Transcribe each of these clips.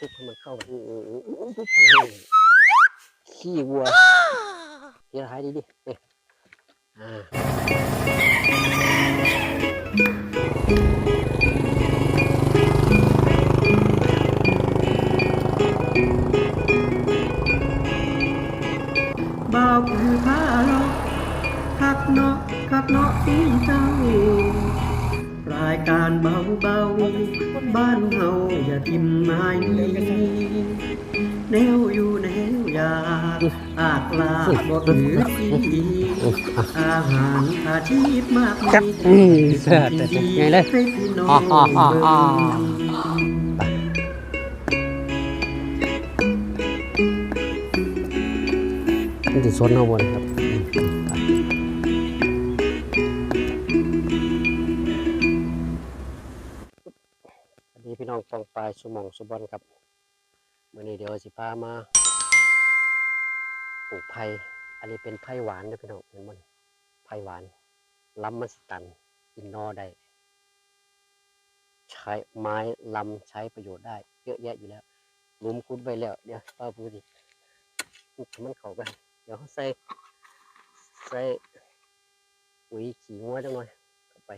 คลุกให้มันเข้ากันขี้วัวเดี๋ยวหายดีดิเนี่ยอ่าบ่าวคือพาเลาะคักเนาะคักเนาะสิเจ้า รายการเบาเบาๆบ้านเฮาอย่าทิมไม้นี้แนวอยู่แนวยากอากลาบ่ถือสีอาหารอาชีพมากมีจับนี่เสือแต่แต่ไงเลยให้พี่น้ออ่างอ่าอ่าอ่าเบิ่งมันจะสนเอาบนครับ นนี้พี่น้องปลายสุมองสุบอนครับมื่อนี้เดี๋ยวสิพามาปลูกไผ่อันนี้เป็นไผ่หวานนะพี่น้องเห็นมันไผ่หวานลำมันสตันกินนอได้ ใช้ไม้ลำใช้ประโยชน์ได้ เยอะแยะอยู่แล้วลุมคุดไว้แล้ว เดี๋ยวป้าพูดดิปลูกมันเข้ากันเดี๋ยวใส่ใส่ปุ๋ยขี้งัวจังหน่อยเข้าไป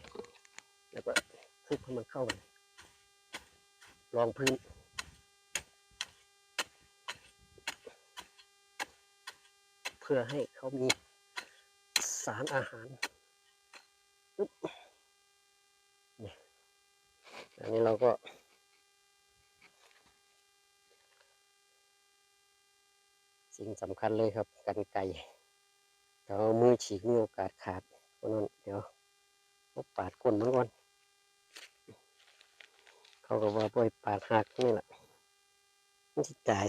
แล้วก็คลุกให้มันเข้ากัน รองพื้น เพื่อให้เขามีสารอาหารนี่อันนี้เราก็สิ่งสำคัญเลยครับกันไก่เราเอามือฉีกมีโอกาสขาดเพราะนั้นเดี๋ยวเอาปาดก้นมันก่อน เขาก็ว่าปล่อยปาดหักนี่แหละมันจะตาย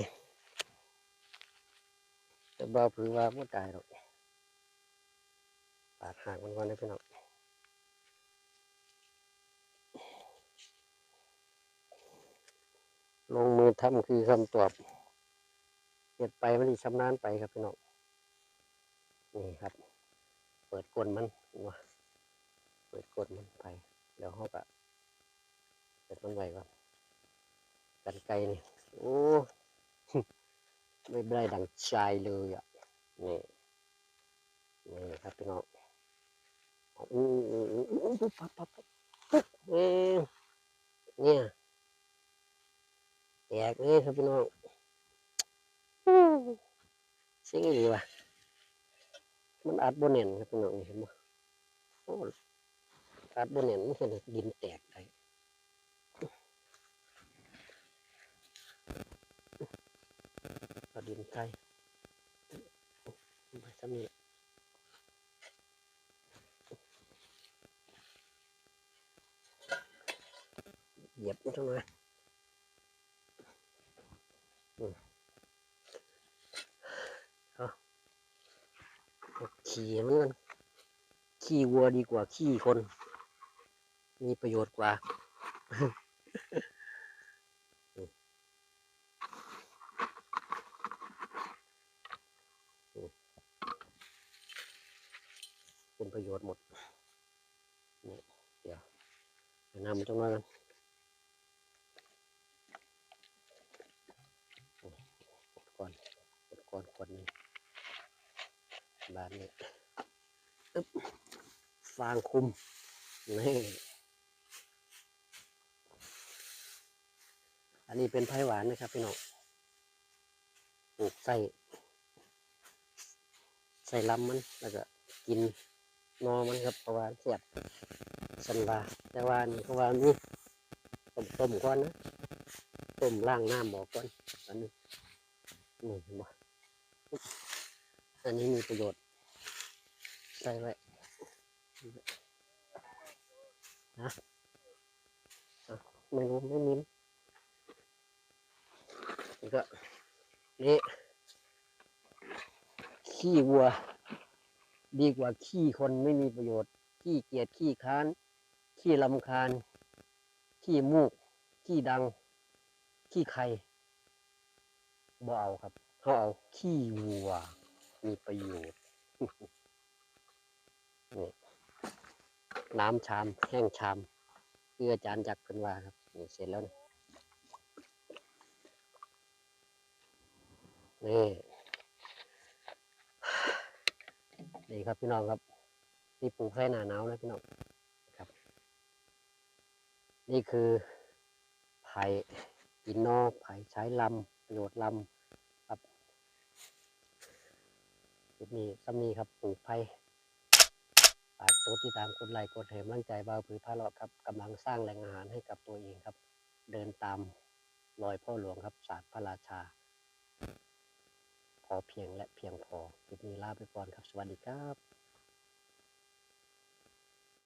แต่บ้าผือว่าไม่ตายหรอกปาดหักมันก่อนนะพี่น้องลงมือทำคือคำตอบเก็บไปมันดีชำนาญไปครับพี่น้องนี่ครับ เปิดกลนมันวะเปิดกลนมันไป เดี๋ยวเขาก็ ดมันไว้ก่อนกันไกลนี่โอ้ไม่ได้ดังใจเลยอะนี่นี่ครับพี่น้องอู้อู้ปั๊บปั๊บปั๊บปึ๊บเนี่ยแตกเลยครับพี่น้องสิ่งนี้ว่ะมันอัดบนเน่นครับพี่น้องนี่เห็นไหมอัดบนเน่นมันคือดินแตกได้เอา ดินไทยไปซ้ำนี่เหยียบมันทั้งนั้นอืมขี่มันกันขี่วัวดีกว่าขี่คน มีประโยชน์กว่า อืมอืม เป็นประโยชน์หมดนี่เดี๋ยวเดี๋ยวนำมันจังหน่อยกันอืมกดก่อนกดก่อนกดหนึ่งบานนี้อึ๊บฟางคุมนี่อันนี้เป็นไผ่หวานนะครับพี่น้องปลูกใส่ใส่ลำมันแล้วก็กิน นอมันครับเพระว่าเสียบสันวาแต่ว่านี่เพราว่านี่ต้มต้มก่อนนะต้มล่างน้ำบอกก่อนอันนี้นี่เห็นบ่อันนี้มีประโยชน์ใส่ไว้นะไม่รู้ไม่มิ้มแล้วก็นี่ขี้วัว ดีกว่าขี้คนไม่มีประโยชน์ ขี้เกียจขี้ค้าน ขี้ลำคาญ ขี้มูก ขี้ดัง ขี้ไข่บ่เอาครับเขาเอาขี้วัว มีประโยชน์นี่น้ำชาม แห้งชามคืออาจารย์จักเพิ่นว่าครับนี่เสร็จแล้วนี่ นี่ครับพี่น้องครับที่ปลูกไส้หนาหนาวนะพี่น้องครับ นี่คือไผ่กินนอไผ่ใช้ลำประโยชน์ลำครับจุดนี้ซ้ำนี้ครับปลูกไผ่ฝากตัวที่ตามกดไลค์กดแถมร่างใจบ่าวผือพาเลาะครับกำลังสร้างแหล่งอาหารให้กับตัวเองครับ เดินตามรอยพ่อหลวงครับศาสตร์พระราชา อเพียงและเพียงพอคลิปนี้ลาไปก่อนครับ สวัสดีครับ